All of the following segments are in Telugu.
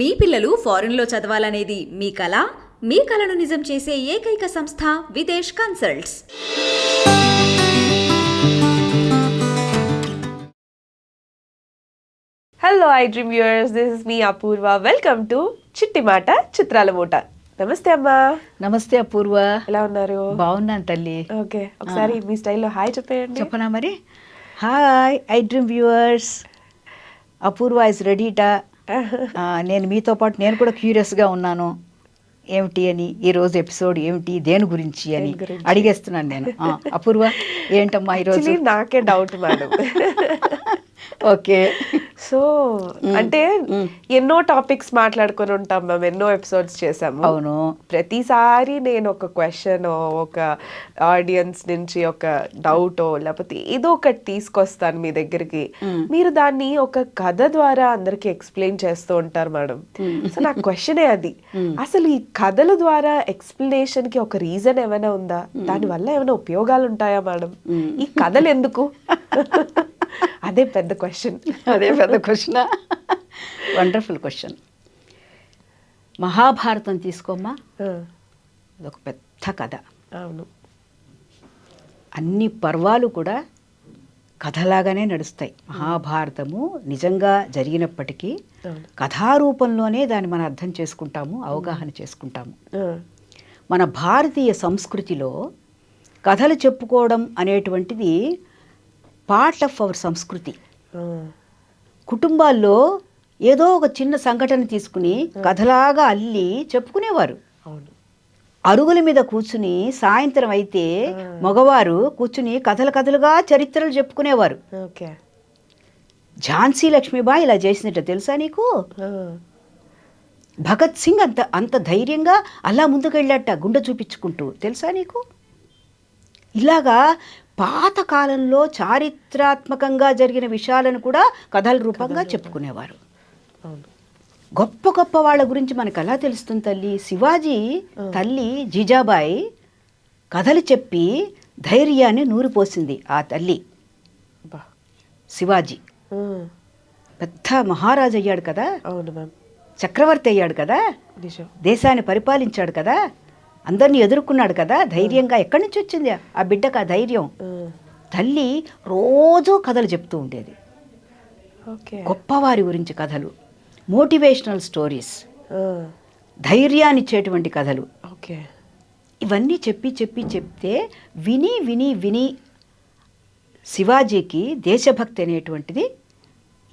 మీ పిల్లలు ఫారెన్లో చదవాలనేది మీ కల మీ కలను నిజం చేసే ఏకైక సంస్థ Videsh consults. Hello I dream viewers this is me Apoorva welcome to చిట్టి మాట చిత్రాల మూట నమస్తే అమ్మా నమస్తే అపూర్వ. ఎలా ఉన్నారు? బాగున్నాను తల్లి. ఓకే. ఒకసారి మీ స్టైల్లో హాయ్ చెప్పేయండి. చెప్పనా మరి? Hi I dream viewers Apoorva is రెడీటా నేను మీతో పాటు నేను కూడా క్యూరియస్గా ఉన్నాను. ఏమిటి అని ఈ రోజు ఎపిసోడ్ ఏమిటి దేని గురించి అని? అడిగేస్తున్నాను నేను. అపూర్వ ఏంటమ్మా ఈరోజు నాకే డౌట్ మేడం. ఓకే. సో అంటే ఎన్నో టాపిక్స్ మాట్లాడుకొని ఉంటాం మేము ఎన్నో ఎపిసోడ్స్ చేసాము. అవును. ప్రతిసారి నేను ఒక క్వశ్చన్ ఒక ఆడియన్స్ నుంచి ఒక డౌట్ లేకపోతే ఏదో ఒకటి తీసుకొస్తాను మీ దగ్గరికి. మీరు దాన్ని ఒక కథ ద్వారా అందరికి ఎక్స్ప్లెయిన్ చేస్తూ ఉంటారు మేడం. సో నా క్వశ్చనే అది. అసలు ఈ కథల ద్వారా ఎక్స్ప్లెనేషన్కి ఒక రీజన్ ఏమైనా ఉందా? దాని వల్ల ఏమైనా ఉపయోగాలు ఉంటాయా మేడం? ఈ కథలు ఎందుకు? అదే పెద్ద క్వశ్చన్ అదే పెద్ద క్వశ్చన్ వండర్ఫుల్ క్వశ్చన్ మహాభారతం తీసుకోమ్మా. అదొక పెద్ద కథ. అవును. అన్ని పర్వాలు కూడా కథలాగానే నడుస్తాయి. మహాభారతము నిజంగా జరిగినప్పటికీ కథారూపంలోనే దాన్ని మనం అర్థం చేసుకుంటాము అవగాహన చేసుకుంటాము. మన భారతీయ సంస్కృతిలో కథలు చెప్పుకోవడం అనేటువంటిది పార్ట్ ఆఫ్ అవర్ సంస్కృతి. కుటుంబాల్లో ఏదో ఒక చిన్న సంఘటన తీసుకుని కథలాగా అల్లి చెప్పుకునేవారు. అరుగుల మీద కూర్చుని సాయంత్రం అయితే మగవారు కూర్చుని కథలు కథలుగా చరిత్రలు చెప్పుకునేవారు. ఓకే. ఝాన్సీ లక్ష్మీబాయి ఇలా చేసినట్టు తెలుసా నీకు? భగత్ సింగ్ అంత అంత ధైర్యంగా అలా ముందుకెళ్ళాట గుండె చూపించుకుంటూ. తెలుసా నీకు? ఇలాగా పాత కాలంలో చారిత్రాత్మకంగా జరిగిన విషయాలను కూడా కథల రూపంగా చెప్పుకునేవారు. అవును. గొప్ప గొప్ప వాళ్ళ గురించి మనకు ఎలా తెలుస్తుంది తల్లి? శివాజీ తల్లి జీజాబాయి కథలు చెప్పి ధైర్యాన్ని నూరిపోసింది ఆ తల్లి. శివాజీ. పెద్ద మహారాజు అయ్యాడు కదా? అవును మ్యామ్. చక్రవర్తి అయ్యాడు కదా? దేశాన్ని పరిపాలించాడు కదా? అందరినీ ఎదుర్కొన్నాడు కదా ధైర్యంగా ఎక్కడి నుంచి వచ్చింది? ఆ బిడ్డకు ఆ ధైర్యం. తల్లి రోజూ కథలు చెప్తూ ఉండేది. ఓకే. గొప్పవారి గురించి కథలు. Motivational stories. ధైర్యాన్ని ఇచ్చేటువంటి కథలు. ఓకే. ఇవన్నీ చెప్పి చెప్పి చెప్తే విని విని విని శివాజీకి దేశభక్తి అనేటువంటిది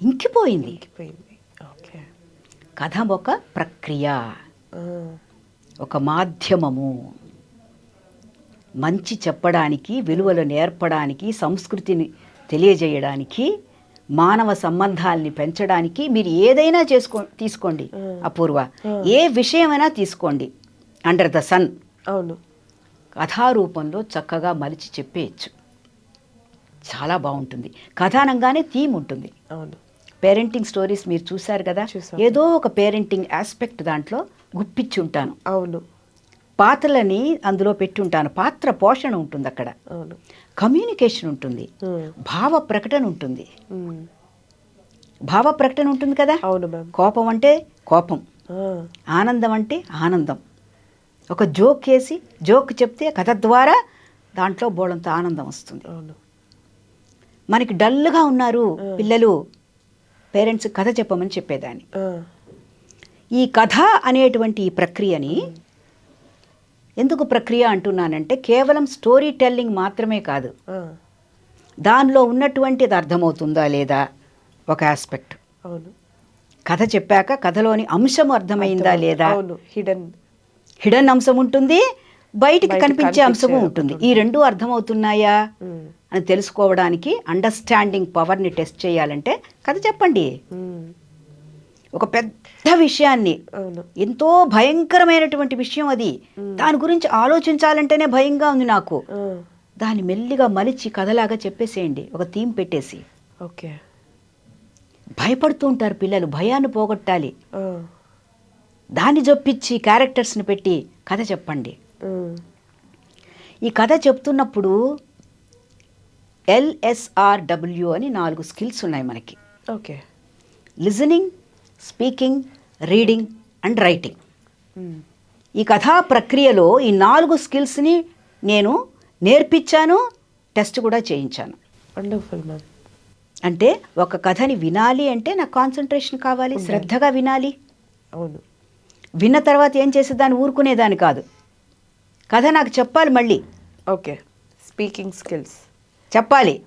ఇంకిపోయింది. ఇంకిపోయింది. ఓకే. కథ ఒక ప్రక్రియ. ఒక మాధ్యమము. మంచి చెప్పడానికి విలువలు నేర్పడానికి సంస్కృతిని తెలియజేయడానికి మానవ సంబంధాలని పెంచడానికి మీరు ఏదైనా చేసుకో తీసుకోండి అపూర్వ. ఏ విషయమైనా తీసుకోండి. అండర్ ద సన్ అవును. కథారూపంలో చక్కగా మలిచి చెప్పేయచ్చు. చాలా బాగుంటుంది. కథానంగానే థీమ్ ఉంటుంది. అవును. పేరెంటింగ్ స్టోరీస్ మీరు చూశారు కదా. ఏదో ఒక పేరెంటింగ్ ఆస్పెక్ట్ దాంట్లో గుప్పిచ్చి ఉంటాను అవును. పాత్రలని అందులో పెట్టి ఉంటాను పాత్ర పోషణ ఉంటుంది అక్కడ. అవును. కమ్యూనికేషన్ ఉంటుంది. భావ ప్రకటన ఉంటుంది. భావ ప్రకటన ఉంటుంది కదా? అవును కోపం అంటే కోపం. ఆనందం అంటే ఆనందం. ఒక జోక్ వేసి జోక్ చెప్తే కథ ద్వారా దాంట్లో బోళంత ఆనందం వస్తుంది. మనకి డల్గా ఉన్నారు పిల్లలు. పేరెంట్స్ కథ చెప్పమని చెప్పేదాన్ని. ఈ కథ అనేటువంటి ఈ ప్రక్రియని ఎందుకు ప్రక్రియ అంటున్నానంటే కేవలం స్టోరీ టెల్లింగ్ మాత్రమే కాదు. దానిలో ఉన్నటువంటిది అర్థమవుతుందా లేదా ఒక ఆస్పెక్ట్? అవును. కథ చెప్పాక కథలోని అంశం అర్థమైందా లేదా? హిడెన్. హిడెన్ అంశం ఉంటుంది బయటికి బయట కనిపించే కనిపించే అంశము ఉంటుంది ఈ రెండు అర్థమవుతున్నాయా? అని తెలుసుకోవడానికి అండర్స్టాండింగ్ పవర్ని టెస్ట్ చేయాలంటే కథ చెప్పండి. ఒక పెద్ద విషయాన్ని. ఎంతో భయంకరమైనటువంటి విషయం అది. దాని గురించి ఆలోచించాలంటేనే భయంగా ఉంది నాకు. దాన్ని మెల్లిగా మలిచి కథలాగా చెప్పేసేయండి. ఒక థీమ్ పెట్టేసి. ఓకే. భయపడుతూ ఉంటారు పిల్లలు. భయాన్ని పోగొట్టాలి. దాన్ని జొప్పించి క్యారెక్టర్స్ని పెట్టి కథ చెప్పండి. ఈ కథ చెప్తున్నప్పుడు ఎల్ఎస్ఆర్డబ్ల్యూ అని నాలుగు స్కిల్స్ ఉన్నాయి మనకి. Okay. Listening speaking reading and writing. ఈ కథా ప్రక్రియలో ఈ నాలుగు స్కిల్స్ని నేను నేర్పించాను టెస్ట్ కూడా చేయించాను. Wonderful ma'am. అంటే ఒక కథని వినాలి అంటే నాకు కాన్సన్ట్రేషన్ కావాలి శ్రద్ధగా వినాలి. అవును. విన్న తర్వాత ఏం చేసేదాన్ని ఊరుకునేదాన్ని కాదు. కథ నాకు చెప్పాలి మళ్ళీ. ఓకే. Speaking skills. చెప్పాలి.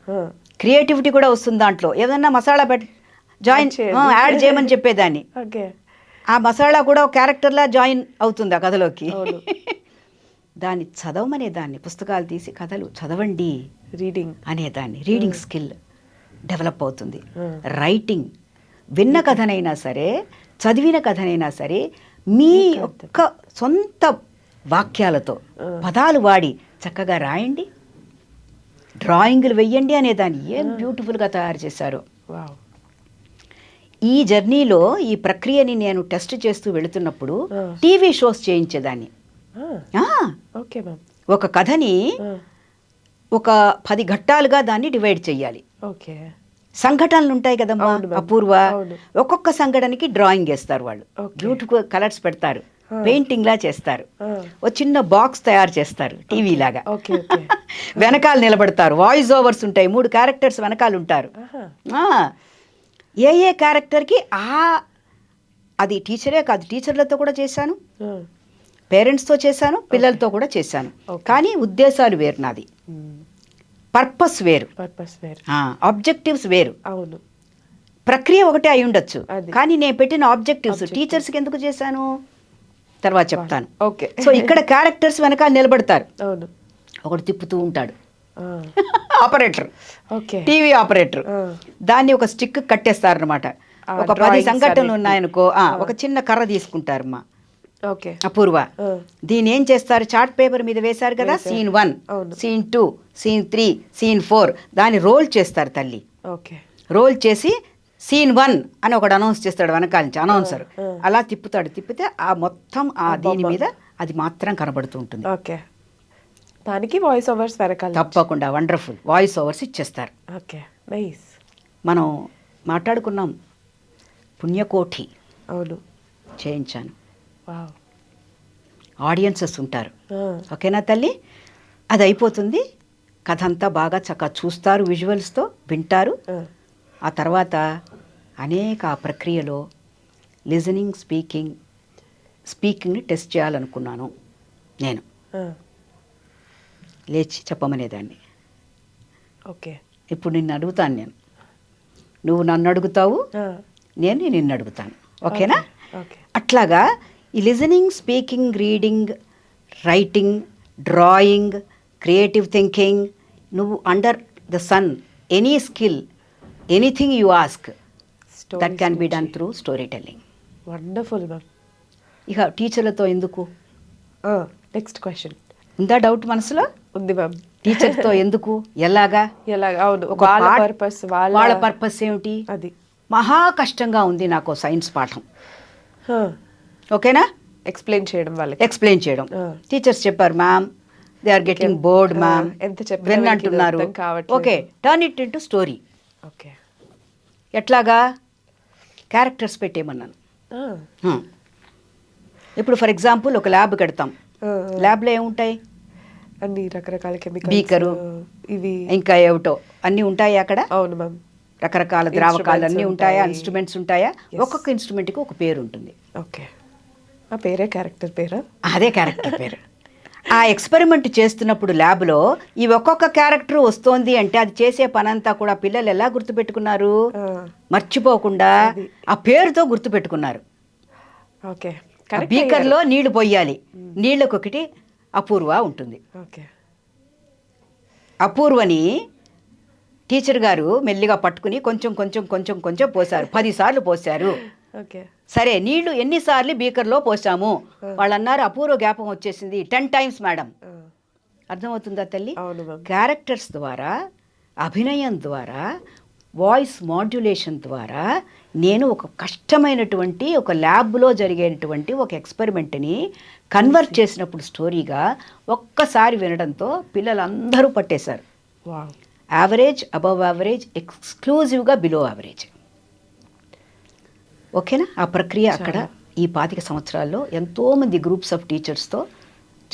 క్రియేటివిటీ కూడా వస్తుంది దాంట్లో. ఏదన్నా మసాలా పెట్ జాయిన్ యాడ్ చేయమని చెప్పేదాన్ని. ఆ మసాలా కూడా ఒక క్యారెక్టర్లా జాయిన్ అవుతుంది ఆ కథలోకి. దాన్ని చదవమనే దాన్ని పుస్తకాలు తీసి కథలు చదవండి రీడింగ్ అనేదాన్ని. రీడింగ్ స్కిల్ డెవలప్ అవుతుంది. Hmm. రైటింగ్ విన్న కథనైనా సరే చదివిన కథనైనా సరే మీ యొక్క సొంత వాక్యాలతో పదాలు వాడి చక్కగా రాయండి. డ్రాయింగ్లు వెయ్యండి అనేదాన్ని. ఏం బ్యూటిఫుల్గా తయారు చేశారు. వావ్ ఈ జర్నీలో ఈ ప్రక్రియని నేను టెస్ట్ చేస్తూ వెళుతున్నప్పుడు. టీవీ షోస్ చేయించేదాన్ని. ఒక కథని ఒక పది ఘట్టాలుగా దాన్ని డివైడ్ చేయాలి ఓకే. సంఘటనలు ఉంటాయి కదమ్మా. అపూర్వ. ఒక్కొక్క సంఘటనకి డ్రాయింగ్ వేస్తారు వాళ్ళు. బ్యూటిఫుల్ కలర్స్ పెడతారు. పెయింటింగ్ లా చేస్తారు. ఓ చిన్న బాక్స్ తయారు చేస్తారు టీవీ లాగా. వెనకాల నిలబడతారు. వాయిస్ ఓవర్స్ ఉంటాయి. మూడు క్యారెక్టర్స్ వెనకాల ఉంటారు. ఏ ఏ క్యారెక్టర్కి ఆ అది టీచరే కాదు టీచర్లతో కూడా చేశాను. పేరెంట్స్తో చేశాను పిల్లలతో కూడా చేశాను. కానీ ఉద్దేశాలు వేరు నాది. పర్పస్ వేరు. పర్పస్ వేరు. ఆబ్జెక్టివ్స్ వేరు. అవును. ప్రక్రియ ఒకటే అయి ఉండొచ్చు. కానీ నేను పెట్టిన ఆబ్జెక్టివ్స్ టీచర్స్కి ఎందుకు చేశాను? తర్వాత చెప్తాను. ఓకే. సో ఇక్కడ క్యారెక్టర్స్ వెనకాల నిలబడతారు. అవును. ఒకడు తిప్పుతూ ఉంటాడు. ఆపరేటర్. TV operator. దాన్ని ఒక స్టిక్ కట్టేస్తారనమాట ఆ, ఒక పది సంఘటనలు. ఉన్నాయనుకో ఒక చిన్న కర్ర తీసుకుంటారమ్మా. ఓకే. అపూర్వ. దీని ఏం చేస్తారు? చార్ట్ పేపర్ మీద వేశారు కదా. Scene one. Scene two scene three scene four. దాన్ని రోల్ చేస్తారు తల్లి. ఓకే. రోల్ చేసి సీన్ వన్ అని ఒకడు అనౌన్స్ చేస్తాడు వెనకాల నుంచి అనౌన్సర్. అలా తిప్పుతాడు. తిప్పితే ఆ మొత్తం ఆ దీని. మీద అది మాత్రం కనబడుతూ ఉంటుంది. ఓకే. దానికి వాయిస్ ఓవర్స్ వెనకాల తప్పకుండా వండర్ఫుల్ వాయిస్ ఓవర్స్ ఇచ్చేస్తారు. ఓకే నైస్ మనం మాట్లాడుకున్నాం పుణ్యకోఠి. అవును. చేయించాను. వావ్ ఆడియన్సెస్ ఉంటారు. ఓకేనా తల్లి? అది అయిపోతుంది కథ అంతా బాగా చక్కగా చూస్తారు విజువల్స్తో వింటారు. ఆ, తర్వాత అనేక ఆ ప్రక్రియలో లిజనింగ్ స్పీకింగ్ స్పీకింగ్ని టెస్ట్ చేయాలనుకున్నాను నేను. లేచి చెప్పమనేదాన్ని. ఓకే. ఇప్పుడు నిన్ను అడుగుతాను నేను. నువ్వు నన్ను అడుగుతావు నేను నిన్ను అడుగుతాను. ఓకేనా? ఓకే అట్లాగా ఈ listening speaking reading writing drawing creative thinking నువ్వు under the sun any skill anything you ask that can be done through story telling. Wonderful ma'am. ఇక టీచర్లతో ఎందుకు? Next question. ఉందా డౌట్ మనసులో? ఉంది మ్యామ్ టీచర్తో ఎందుకు? ఎలాగా? ఎలా అవును. ఒక వాళ్ళ పర్పస్ వాళ్ళ పర్పస్ ఏమిటి? అది. మహా కష్టంగా ఉంది నాకు సైన్స్ పాఠం. ఓకేనా? ఎక్స్ప్లెయిన్ చేయడం వాళ్ళకి. ఎక్స్ప్లెయిన్ చేయడం. టీచర్స్ చెప్పారు ma'am they are getting. Bored ma'am ఎంత చెప్పినా విన్ వీళ్ళకి ఇది అంటున్నారు అర్థం కావట్లేదు. Okay turn it into story okay. ఎట్లాగా? క్యారెక్టర్స్ పెట్టేయమన్నాను. ఇప్పుడు ఫర్ ఎగ్జాంపుల్ ఒక ల్యాబ్ కడతాం. ల్యాబ్లో ఏముంటాయి? అన్ని రకరకాల కెమికల్స్ బీకరు. ఇవి. ఇంకా ఏమిటో? అన్నీ ఉంటాయి అక్కడ? అవును మ్యామ్ రకరకాల ద్రావకాలు అన్నీ ఉంటాయా. ఇన్స్ట్రుమెంట్స్ ఉంటాయా. ఒక్కొక్క ఇన్స్ట్రుమెంట్కి ఒక పేరు ఉంటుంది ఓకే ఆ పేరే క్యారెక్టర్ పేరా? అదే క్యారెక్టర్ పేరు. ఆ ఎక్స్పెరిమెంట్ చేస్తున్నప్పుడు ల్యాబ్లో ఈ ఒక్కొక్క క్యారెక్టర్ వస్తోంది అంటే అది చేసే పనంతా కూడా పిల్లలు ఎలా గుర్తుపెట్టుకున్నారు? మర్చిపోకుండా. ఆ పేరుతో గుర్తుపెట్టుకున్నారు. ఓకే బీకర్లో నీళ్ళు పోయాలి. నీళ్ళకు ఒకటి అపూర్వ ఉంటుంది. ఓకే. అపూర్వని టీచర్ గారు మెల్లిగా పట్టుకుని కొంచెం కొంచెం కొంచెం కొంచెం పోసారు పదిసార్లు పోసారు ఓకే. సరే నీళ్ళు ఎన్నిసార్లు బీకర్లో పోసాము? వాళ్ళు అన్నారు అపూర్వ జ్ఞాపకం వచ్చేసింది టెన్ టైమ్స్ మేడం. అర్థమవుతుందా తల్లి? క్యారెక్టర్స్ ద్వారా అభినయం ద్వారా వాయిస్ మాడ్యులేషన్ ద్వారా నేను ఒక కష్టమైనటువంటి ఒక ల్యాబ్లో జరిగేటువంటి ఒక ఎక్స్పెరిమెంట్ని కన్వర్ట్ చేసినప్పుడు స్టోరీగా ఒక్కసారి వినడంతో పిల్లలందరూ పట్టేశారు. యావరేజ్ అబవ్ యావరేజ్ ఎక్స్క్లూజివ్గా బిలో యావరేజ్ ఓకేనా? ఆ ప్రక్రియ అక్కడ ఈ పాతిక సంవత్సరాల్లో ఎంతోమంది గ్రూప్స్ ఆఫ్ టీచర్స్తో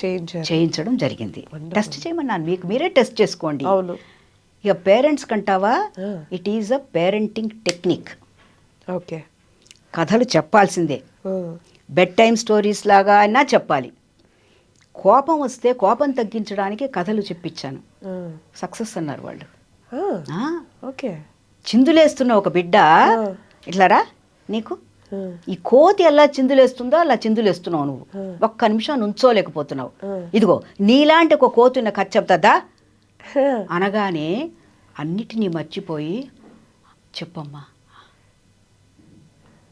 చేయించడం జరిగింది. టెస్ట్ చేయమన్నాను మీకు. మీరే టెస్ట్ చేసుకోండి. అవును. ఇక parents కంటావా. It is a parenting technique okay. కథలు చెప్పాల్సిందే. బెడ్ టైం స్టోరీస్ లాగా అయినా చెప్పాలి. కోపం వస్తే కోపం తగ్గించడానికి కథలు చెప్పించాను సక్సెస్ అన్నారు వాళ్ళు. ఓకే. చిందులేస్తున్న ఒక బిడ్డ. ఇట్లారా? నీకు? ఈ కోతి ఎలా చిందులేస్తుందో అలా చిందులేస్తున్నావు నువ్వు. ఒక్క నిమిషం నుంచోలేకపోతున్నావు. ఇదిగో నీలాంటి ఒక కోతి కథ చెప్తుందా అనగానే అన్నిటినీ మర్చిపోయి చెప్పమ్మా.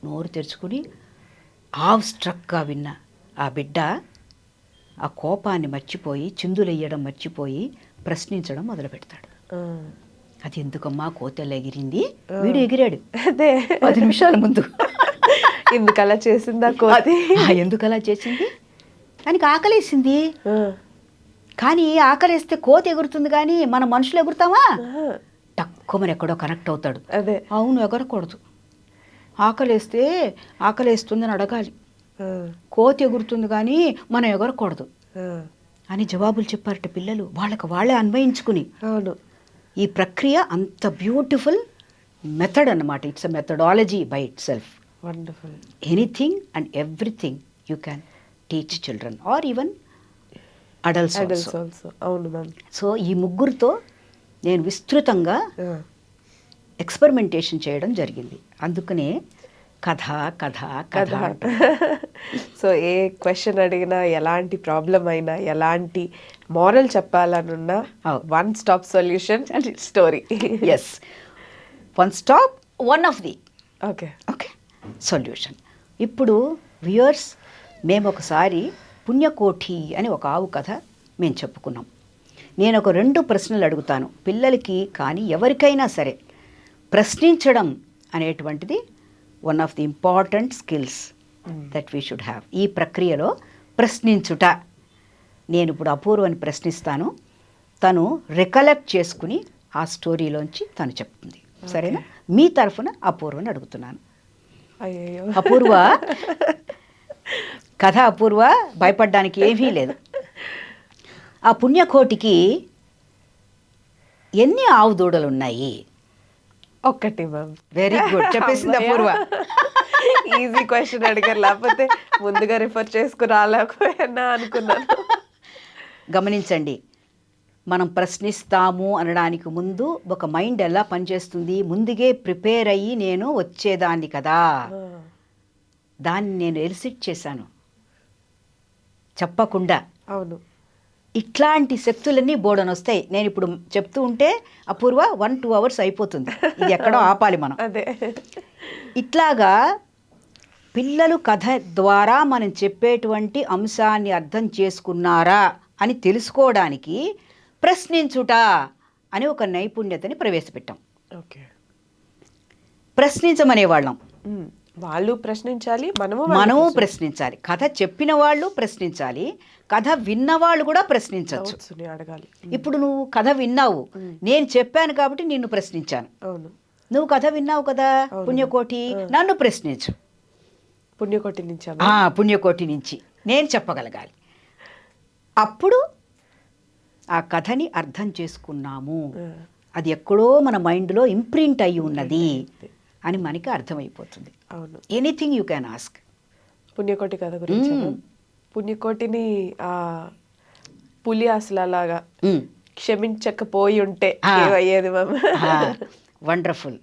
నోరు తెరుచుకుని ఆవ్ స్ట్రక్గా విన్న ఆ బిడ్డ ఆ కోపాన్ని మర్చిపోయి చిందులెయ్యడం మర్చిపోయి ప్రశ్నించడం మొదలు పెడతాడు అది ఎందుకమ్మా కోతెలు ఎగిరింది? వీడు ఎగిరాడు. అదే. పది నిమిషాల ముందు. ఇందుకు అలా చేసిందా కోతి? ఆ, ఎందుకు అలా చేసింది? దానికి ఆకలేసింది. కానీ ఆకలేస్తే కోతి ఎగురుతుంది కానీ మన మనుషులు ఎగురుతామా. తక్కువ ఎక్కడో కనెక్ట్ అవుతాడు. అదే. అవును ఎగరకూడదు. ఆకలేస్తే ఆకలేస్తుందని అడగాలి. కోతి ఎగురుతుంది కానీ మనం ఎగరకూడదు. అని జవాబులు చెప్పారట పిల్లలు. వాళ్ళకి వాళ్ళే అన్వయించుకుని. అవును. ఈ ప్రక్రియ అంత బ్యూటిఫుల్ మెథడ్ అన్నమాట. It's a methodology by itself wonderful. Anything and everything you can teach children or even adults adults also అవును మ్యామ్. సో ఈ ముగ్గురితో నేను విస్తృతంగా ఎక్స్పెరిమెంటేషన్ చేయడం జరిగింది. అందుకనే కథ కథ కథ. సో ఏ క్వశ్చన్ అడిగినా ఎలాంటి ప్రాబ్లం అయినా ఎలాంటి moral చెప్పాలనున్నా. One stop solution story yes one stop one of the okay okay solution ఇప్పుడు వ్యూయర్స్ మేము ఒకసారి పుణ్యకోఠి అని ఒక ఆవు కథ మేము చెప్పుకున్నాం. నేను ఒక రెండు ప్రశ్నలు అడుగుతాను. పిల్లలకి కానీ ఎవరికైనా సరే ప్రశ్నించడం అనేటువంటిది one of the important skills that we should have ఈ ప్రక్రియలో ప్రశ్నించుట. నేను ఇప్పుడు అపూర్వని ప్రశ్నిస్తాను. తను రికలెక్ట్ చేసుకుని ఆ స్టోరీలోంచి తను చెప్తుంది. సరేనా? మీ తరఫున అపూర్వని అడుగుతున్నాను. అపూర్వ కథ అపూర్వ భయపడడానికి ఏమీ లేదు. ఆ పుణ్యకోటికి ఎన్ని ఆవు దూడలు ఉన్నాయి ఒక్కటి మ్యామ్ వెరీ గుడ్ చెప్పేసింది అపూర్వ. ఈజీ క్వశ్చన్ అడిగారు. లేకపోతే ముందుగా రిఫర్ చేసుకుని రాలేకపోయినా అనుకున్నాను. గమనించండి. మనం ప్రశ్నిస్తాము అనడానికి ముందు ఒక మైండ్ ఎలా పనిచేస్తుంది? ముందుగే ప్రిపేర్ అయ్యి నేను వచ్చేదాన్ని కదా. దాన్ని నేను ఎలిసిట్ చేశాను. చెప్పకుండా. అవును. ఇట్లాంటి శక్తులన్నీ బోర్డన్ వస్తాయి నేను ఇప్పుడు చెప్తూ ఉంటే అపూర్వ వన్ టూ అవర్స్ అయిపోతుంది. ఇది ఎక్కడో ఆపాలి మనం. అదే. ఇట్లాగా పిల్లలు కథ ద్వారా మనం చెప్పేటువంటి అంశాన్ని అర్థం చేసుకున్నారా అని తెలుసుకోవడానికి ప్రశ్నించుట అని ఒక నైపుణ్యతని ప్రవేశపెట్టాం. ఓకే. ప్రశ్నించమనేవాళ్ళం. వాళ్ళు ప్రశ్నించాలి మనము మనము ప్రశ్నించాలి. కథ చెప్పిన వాళ్ళు ప్రశ్నించాలి కథ విన్నవాళ్ళు కూడా ప్రశ్నించవచ్చు అడగాలి. ఇప్పుడు నువ్వు కథ విన్నావు నేను చెప్పాను కాబట్టి నిన్ను ప్రశ్నించాను. అవును. నువ్వు కథ విన్నావు కదా పుణ్యకోటి నన్ను ప్రశ్నించు. పుణ్యకోటి నుంచి? ఆ పుణ్యకోటి నుంచి. నేను చెప్పగలగాలి. అప్పుడు ఆ కథని అర్థం చేసుకున్నాము. అది ఎక్కడో మన మైండ్లో ఇంప్రింట్ అయి ఉన్నది. అని మనకి అర్థమైపోతుంది. అవును. Anything you can ask Punyakoti కథ గురించి మ్మ్. పుణ్యకోటిని పులి అసలు అలాగా క్షమించకపోయి ఉంటే. ఏమయ్యేది మ్యామ్? వండర్ఫుల్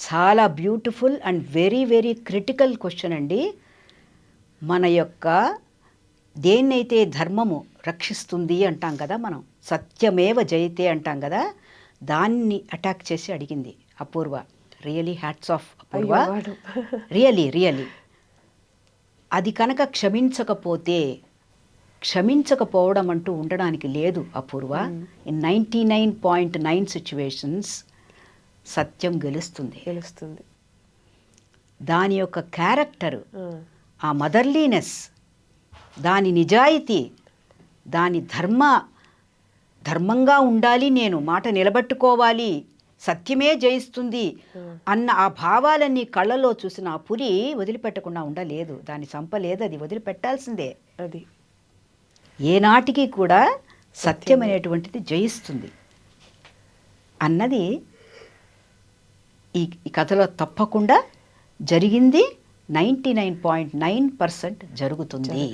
చాలా beautiful and very very critical question అండి. మన యొక్క దేన్నైతే ధర్మము రక్షిస్తుంది అంటాం కదా మనం సత్యమేవ జయతే అంటాం కదా దాన్ని అటాక్ చేసి అడిగింది Apoorva. Really hats off Apoorva. Really really అది కనుక క్షమించకపోతే క్షమించకపోవడం అంటూ ఉండడానికి లేదు Apoorva. In ninety nine point nine situations సత్యం గెలుస్తుంది. తెలుస్తుంది దాని యొక్క క్యారెక్టర్ ఆ. మదర్లీనెస్ దాని నిజాయితీ దాని ధర్మ ధర్మంగా ఉండాలి నేను మాట నిలబెట్టుకోవాలి సత్యమే జయిస్తుంది అన్న ఆ భావాలన్నీ కళ్ళలో చూసిన ఆ పులి వదిలిపెట్టకుండా ఉండలేదు. దాన్ని చంపలేదు అది వదిలిపెట్టాల్సిందే. అది. ఏనాటికి కూడా సత్యం అనేటువంటిది జయిస్తుంది. అన్నది ఈ కథలో తప్పకుండా జరిగింది. Ninety nine point nine percent జరుగుతుంది.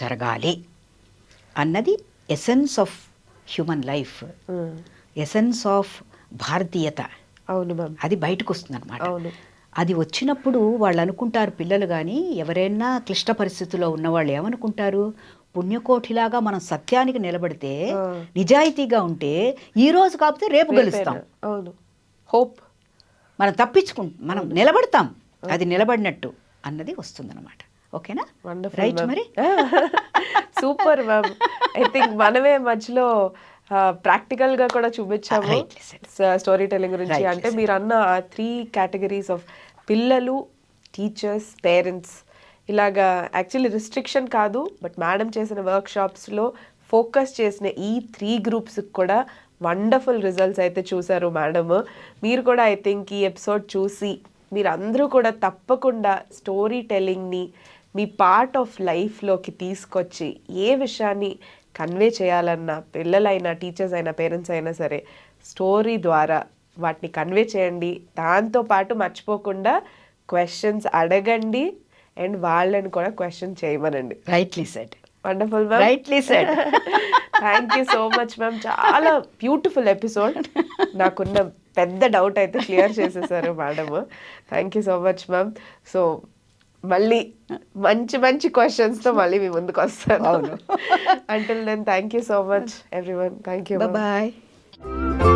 జరగాలి. అన్నది essence of human life. Essence of భారతీయత. అవును మ్యామ్ అది బయటకు వస్తుంది అనమాట అవును. అది వచ్చినప్పుడు వాళ్ళు అనుకుంటారు పిల్లలు కానీ ఎవరైనా క్లిష్ట పరిస్థితుల్లో ఉన్నవాళ్ళు ఏమనుకుంటారు? పుణ్యకోటిలాగా మనం సత్యానికి నిలబడితే. నిజాయితీగా ఉంటే ఈ రోజు కాకపోతే రేపు గెలుస్తాం? అవును. హోప్ మనం తప్పించుకుంటాం మనం నిలబడతాం. అది నిలబడినట్టు అన్నది వస్తుందన్నమాట. ఓకేనా? రైట్ మరి? సూపర్ మ్యామ్ ఐ థింక్ మనమే మధ్యలో ప్రాక్టికల్గా కూడా చూపించాము. స్టోరీ టెలింగ్ గురించి Right, అంటే. మీరు అన్న ఆ త్రీ కేటగిరీస్ ఆఫ్ పిల్లలు టీచర్స్ పేరెంట్స్ ఇలాగా యాక్చువల్లీ రిస్ట్రిక్షన్ కాదు బట్ మేడం చేసిన వర్క్ షాప్స్లో ఫోకస్ చేసిన ఈ త్రీ గ్రూప్స్ కూడా వండర్ఫుల్ రిజల్ట్స్ అయితే చూసారు మేడం మీరు కూడా ఐ థింక్ ఈ ఎపిసోడ్ చూసి మీరు అందరూ కూడా తప్పకుండా స్టోరీ టెల్లింగ్ని మీ పార్ట్ ఆఫ్ లైఫ్లోకి తీసుకొచ్చి ఏ విషయాన్ని కన్వే చేయాలన్నా పిల్లలైనా టీచర్స్ అయినా పేరెంట్స్ అయినా సరే స్టోరీ ద్వారా వాటిని కన్వే చేయండి. దాంతో పాటు మర్చిపోకుండా క్వశ్చన్స్ అడగండి. అండ్ వాళ్ళని కూడా క్వశ్చన్ చేయమనండి. Rightly set wonderful ma'am rightly set thank you so much ma'am చాలా బ్యూటిఫుల్ ఎపిసోడ్ నాకున్న పెద్ద డౌట్ అయితే క్లియర్ చేసేసారు madam thank you so much ma'am so మళ్ళీ మంచి మంచి questions తో మళ్ళీ మీ ముందుకు వస్తాను. Until then thank you so much everyone thank you bye